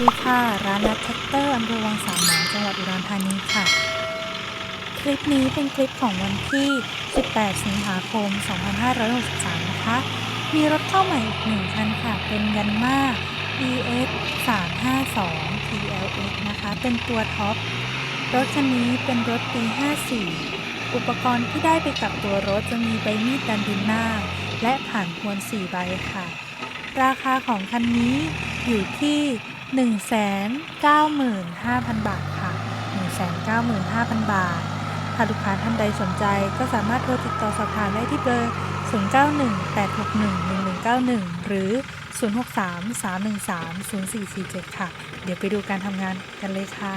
ดีค่ะ ร้านนัทแท็กเตอร์อำเภอวังสามหมอจังหวัดอุดรธานีค่ะ คลิปนี้เป็นคลิปของวันที่ 18 สิงหาคม 2563 นะคะ มีรถเข้าใหม่อีกหนึ่งคันค่ะ เป็นยันมา EX 352 TLX นะคะ เป็นตัวท็อป รถคันนี้เป็นรถปี 54 อุปกรณ์ที่ได้ไปกับตัวรถจะมีใบมีดดันดินหน้า และผ่านพวน 4 ใบค่ะ ราคาของคันนี้อยู่ที่ 195,000 บาทค่ะ 195,000 บาท หากลูกค้าท่านใดสนใจก็สามารถโทรติดต่อสอบถามได้ที่เบอร์ 0918611191 หรือ 063-313-0447 ค่ะ เดี๋ยวไปดูการทำงานกันเลยค่ะ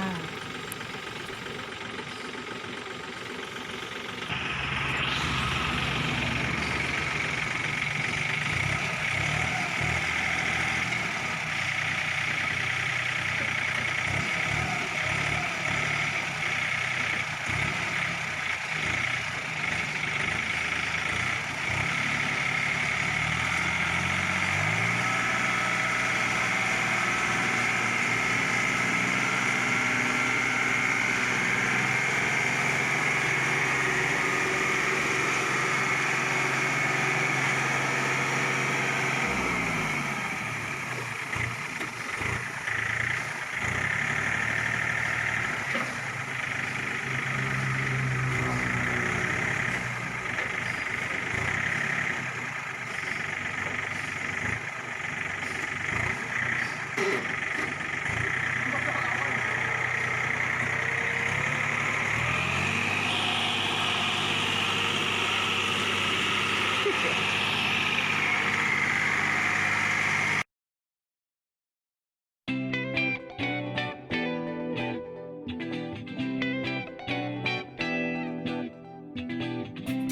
thank you